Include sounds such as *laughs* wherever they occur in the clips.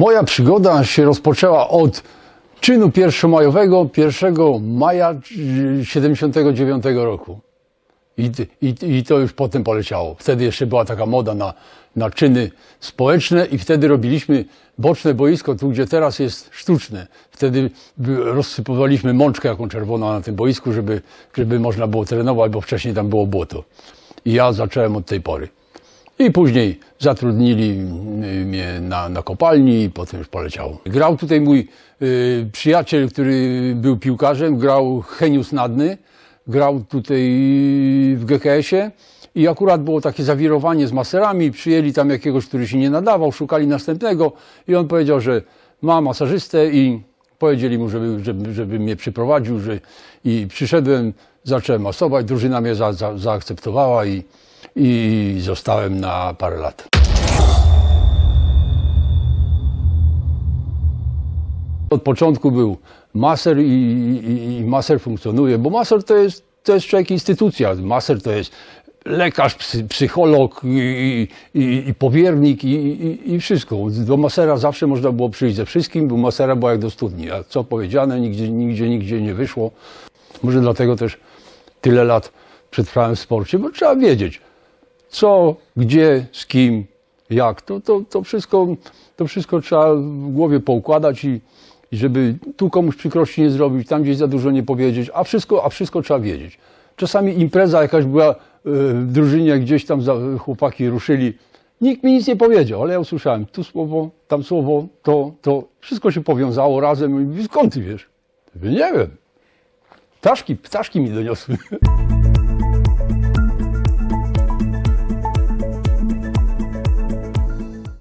Moja przygoda się rozpoczęła od czynu pierwszomajowego 1 maja 79 roku. I, i, I to już potem poleciało. Wtedy jeszcze była taka moda na, na czyny społeczne i wtedy robiliśmy boczne boisko, tu gdzie teraz jest sztuczne. Wtedy rozsypywaliśmy mączkę jaką czerwoną na tym boisku, żeby, żeby można było trenować, bo wcześniej tam było błoto. I ja zacząłem od tej pory. I później zatrudnili y, mnie na, na kopalni i potem już poleciało. Grał tutaj mój y, przyjaciel, który był piłkarzem, grał Henius Nadny, grał tutaj w GKS-ie i akurat było takie zawirowanie z maserami, przyjęli tam jakiegoś, który się nie nadawał, szukali następnego i on powiedział, że ma masażystę i powiedzieli mu, żeby, żeby, żeby mnie przyprowadził, że i przyszedłem, zacząłem masować, drużyna mnie za, za, zaakceptowała i, i zostałem na parę lat. Od początku był maser i, i, i maser funkcjonuje, bo maser to jest, to jest człowiek instytucja. Maser to jest lekarz, psy, psycholog i, i, i powiernik i, i, i wszystko. Do masera zawsze można było przyjść ze wszystkim, bo masera była jak do studni. A co powiedziane, nigdzie, nigdzie, nigdzie nie wyszło. Może dlatego też tyle lat przetrwałem w sporcie, bo trzeba wiedzieć, co, gdzie, z kim, jak. To, to, to, wszystko, to wszystko trzeba w głowie poukładać i, i żeby tu komuś przykrości nie zrobić, tam gdzieś za dużo nie powiedzieć, a wszystko, a wszystko trzeba wiedzieć. Czasami impreza jakaś była y, w drużynie, gdzieś tam chłopaki ruszyli. Nikt mi nic nie powiedział, ale ja usłyszałem tu słowo, tam słowo, to, to. Wszystko się powiązało razem. Skąd ty wiesz? Nie wiem. Ptaszki, ptaszki mi doniosły. *laughs*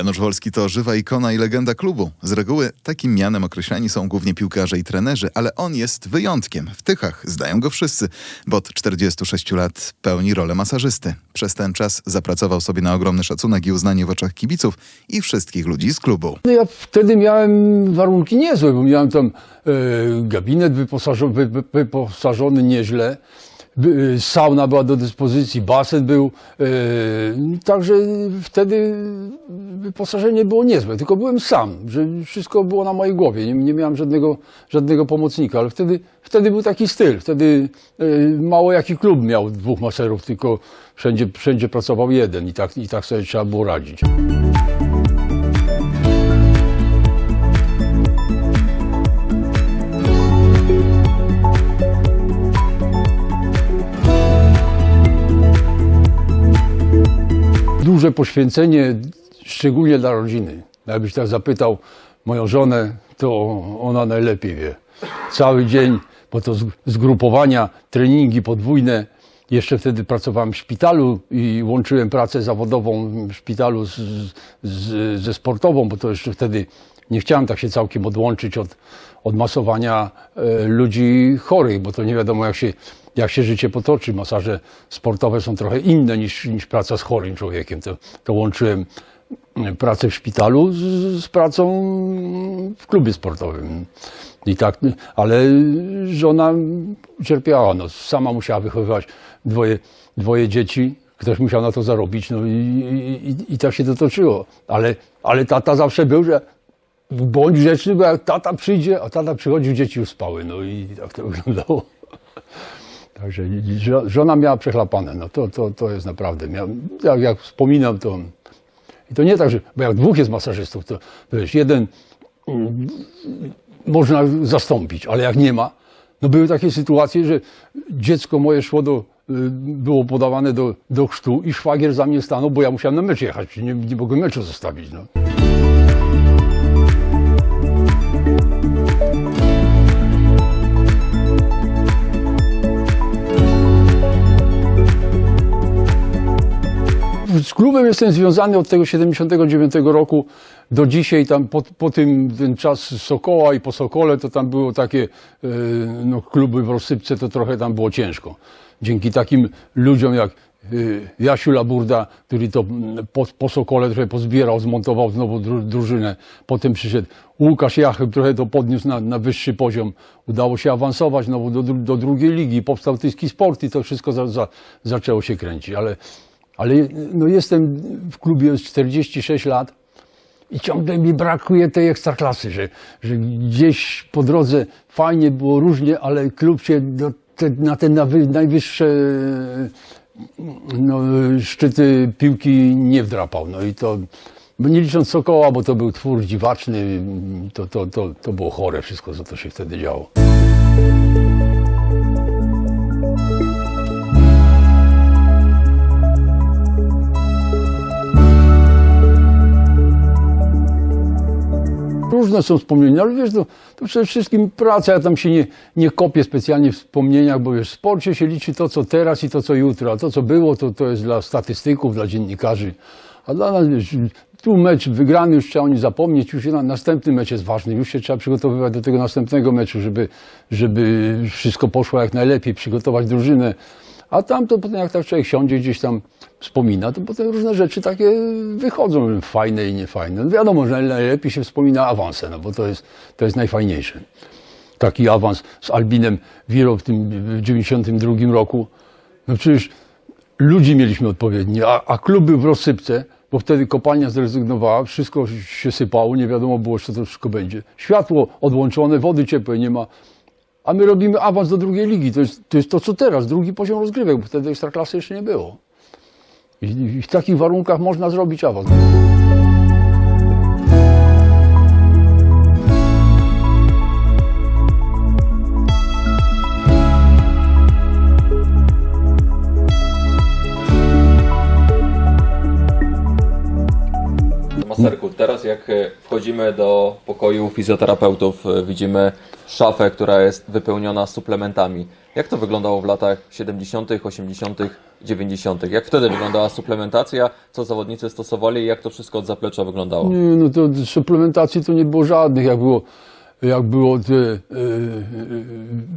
Janusz Wolski to żywa ikona i legenda klubu. Z reguły takim mianem określani są głównie piłkarze i trenerzy, ale on jest wyjątkiem. W Tychach zdają go wszyscy, bo od 46 lat pełni rolę masażysty. Przez ten czas zapracował sobie na ogromny szacunek i uznanie w oczach kibiców i wszystkich ludzi z klubu. No Ja wtedy miałem warunki niezłe, bo miałem tam e, gabinet wyposażony, wy, wy- wyposażony nieźle. E, Sauna była do dyspozycji, basen był. E, także wtedy wyposażenie było niezłe, tylko byłem sam, że wszystko było na mojej głowie. Nie, nie miałem żadnego, żadnego pomocnika, ale wtedy, wtedy był taki styl. Wtedy e, mało jaki klub miał dwóch maserów, tylko wszędzie, wszędzie pracował jeden i tak, i tak sobie trzeba było radzić. Duże poświęcenie, szczególnie dla rodziny. Jakbyś tak zapytał moją żonę, to ona najlepiej wie. Cały dzień, bo to zgrupowania, treningi podwójne. Jeszcze wtedy pracowałem w szpitalu i łączyłem pracę zawodową w szpitalu z, z, ze sportową, bo to jeszcze wtedy nie chciałem tak się całkiem odłączyć od, od masowania e, ludzi chorych, bo to nie wiadomo jak się, jak się życie potoczy. Masaże sportowe są trochę inne niż, niż praca z chorym człowiekiem. To, to łączyłem e, pracę w szpitalu z, z pracą w klubie sportowym. I tak, ale żona cierpiała, no, sama musiała wychowywać dwoje, dwoje dzieci, ktoś musiał na to zarobić, no i, i, i, i tak się to toczyło. Ale, ale tata zawsze był, że bądź grzeczny, bo jak tata przyjdzie, a tata przychodził, dzieci już spały, no i tak to wyglądało. Także żo- żona miała przechlapane, no to, to, to jest naprawdę, jak, jak wspominam, to i to nie tak, że, bo jak dwóch jest masażystów, to wiesz, jeden mm, można zastąpić, ale jak nie ma, no były takie sytuacje, że dziecko moje szło do, y, było podawane do, do chrztu i szwagier za mnie stanął, bo ja musiałem na mecz jechać, nie, nie mogłem meczu zostawić, no. Z klubem jestem związany od tego 79 roku do dzisiaj. Tam po, po tym ten czas Sokoła i po Sokole to tam było takie e, no, kluby w rozsypce, to trochę tam było ciężko. Dzięki takim ludziom jak e, Jasiu Laburda, który to mm, po, po Sokole trochę pozbierał, zmontował znowu dru, drużynę. Potem przyszedł Łukasz Jachyb, trochę to podniósł na, na wyższy poziom. Udało się awansować znowu do, do drugiej ligi. Powstał Tyski Sport i to wszystko za, za, zaczęło się kręcić. Ale ale no jestem w klubie już 46 lat i ciągle mi brakuje tej ekstraklasy, że, że gdzieś po drodze fajnie było różnie, ale klub się do te, na te najwyższe no, szczyty piłki nie wdrapał. No i to, nie licząc Sokoła, bo to był twór dziwaczny, to, to, to, to było chore wszystko, co to się wtedy działo. Różne są wspomnienia, ale wiesz, to, to przede wszystkim praca. Ja tam się nie, nie kopię specjalnie w wspomnieniach, bo wiesz, w sporcie się liczy to, co teraz i to, co jutro. A to, co było, to, to jest dla statystyków, dla dziennikarzy. A dla nas, wiesz, tu mecz wygrany, już trzeba o nim zapomnieć, już na, następny mecz jest ważny, już się trzeba przygotowywać do tego następnego meczu, żeby, żeby wszystko poszło jak najlepiej, przygotować drużynę. A tam to potem jak tak człowiek siądzie gdzieś tam wspomina, to potem różne rzeczy takie wychodzą, fajne i niefajne. No wiadomo, że najlepiej się wspomina awanse, no bo to jest, to jest najfajniejsze. Taki awans z Albinem Wiro w tym w 92 roku. No przecież ludzi mieliśmy odpowiednio, a, a klub był w rozsypce, bo wtedy kopalnia zrezygnowała, wszystko się sypało, nie wiadomo było, co to wszystko będzie. Światło odłączone, wody ciepłej nie ma. A my robimy awans do drugiej ligi. To jest to, jest to co teraz, drugi poziom rozgrywek, bo wtedy ekstraklasy jeszcze nie było. I, I w takich warunkach można zrobić awans. Teraz jak e, wchodzimy do pokoju fizjoterapeutów, e, widzimy szafę, która jest wypełniona suplementami. Jak to wyglądało w latach 70., 80., 90.? Jak wtedy wyglądała suplementacja? Co zawodnicy stosowali i jak to wszystko od zaplecza wyglądało? Nie, no to suplementacji to nie było żadnych, jak było, jak było te, e, e,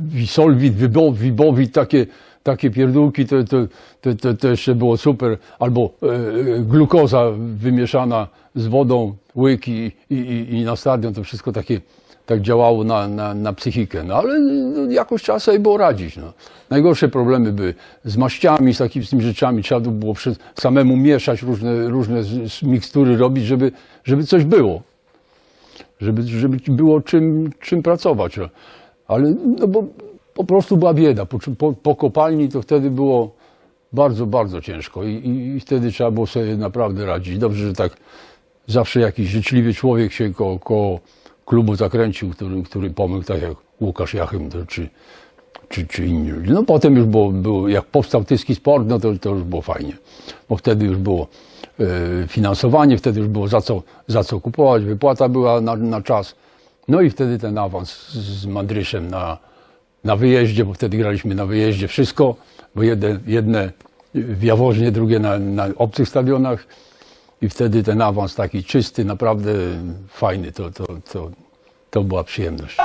Wisolwit, Wibo- Wibowit, takie, takie pierdółki, to, to, to, to, to jeszcze było super. Albo e, glukoza wymieszana z wodą, łyk i, i, i- na stadion, to wszystko takie tak działało na, na, na psychikę. No ale no, jakoś trzeba sobie było radzić. No. Najgorsze problemy były z maściami, z takimi z tymi rzeczami. Trzeba było samemu mieszać różne, różne mikstury robić, żeby, żeby coś było żeby, żeby było czym, czym pracować. Ale no bo po prostu była bieda. Po, po, po kopalni to wtedy było bardzo, bardzo ciężko i, i, i wtedy trzeba było sobie naprawdę radzić. Dobrze, że tak zawsze jakiś życzliwy człowiek się koło, koło klubu zakręcił, który, który pomógł, tak jak Łukasz Jachym czy, czy, czy inni ludzie. No potem już było, było jak powstał Tyski Sport, no to, to już było fajnie, bo wtedy już było e, finansowanie, wtedy już było za co, za co kupować, wypłata była na, na czas. No i wtedy ten awans z, z Mandryszem na, na wyjeździe, bo wtedy graliśmy na wyjeździe wszystko, bo jedne, jedne w Jaworznie, drugie na, na obcych stadionach i wtedy ten awans taki czysty, naprawdę fajny, to, to, to, to była przyjemność.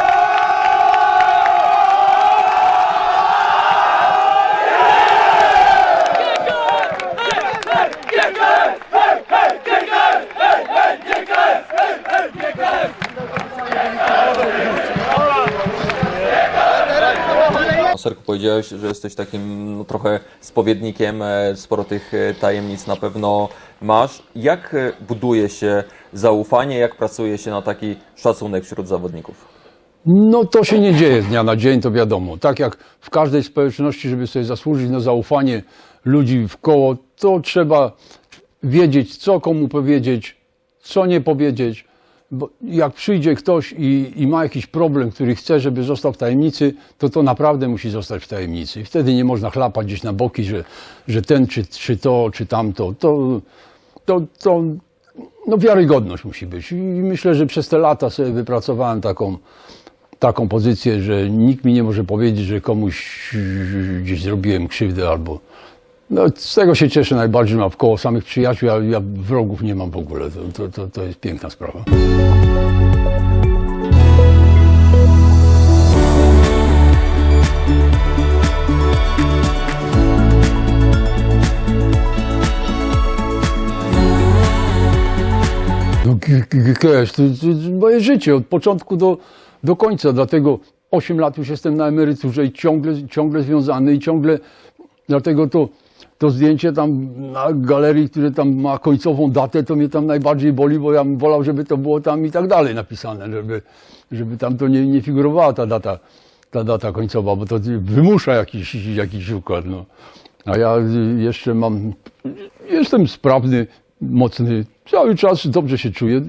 Powiedziałeś, że jesteś takim no, trochę spowiednikiem, e, sporo tych e, tajemnic na pewno masz. Jak e, buduje się zaufanie, jak pracuje się na taki szacunek wśród zawodników? No to się nie dzieje z dnia na dzień, to wiadomo. Tak jak w każdej społeczności, żeby sobie zasłużyć na zaufanie ludzi w koło, to trzeba wiedzieć, co komu powiedzieć, co nie powiedzieć. Bo jak przyjdzie ktoś i, i ma jakiś problem, który chce, żeby został w tajemnicy, to to naprawdę musi zostać w tajemnicy. I wtedy nie można chlapać gdzieś na boki, że, że ten, czy, czy to, czy tamto. To, to, to no wiarygodność musi być. I myślę, że przez te lata sobie wypracowałem taką, taką pozycję, że nikt mi nie może powiedzieć, że komuś gdzieś zrobiłem krzywdę albo. No, z tego się cieszę najbardziej, mam wkoło samych przyjaciół, ja, ja wrogów nie mam w ogóle. To, to, to, to jest piękna sprawa. No, to, to moje życie od początku do, do końca, dlatego 8 lat już jestem na emeryturze i ciągle, ciągle związany i ciągle, dlatego to to zdjęcie tam na galerii, które tam ma końcową datę, to mnie tam najbardziej boli, bo ja bym wolał, żeby to było tam i tak dalej napisane, żeby, żeby tam to nie, nie figurowała ta data, ta data końcowa, bo to wymusza jakiś, jakiś układ. No. A ja jeszcze mam, jestem sprawny, mocny, cały czas dobrze się czuję.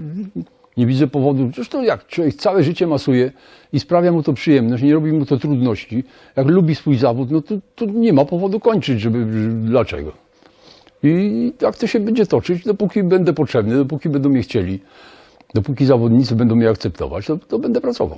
Nie widzę powodu. Zresztą jak człowiek całe życie masuje i sprawia mu to przyjemność, nie robi mu to trudności, jak lubi swój zawód, no to, to nie ma powodu kończyć, żeby, dlaczego. I tak to się będzie toczyć, dopóki będę potrzebny, dopóki będą mnie chcieli, dopóki zawodnicy będą mnie akceptować, to, to będę pracował.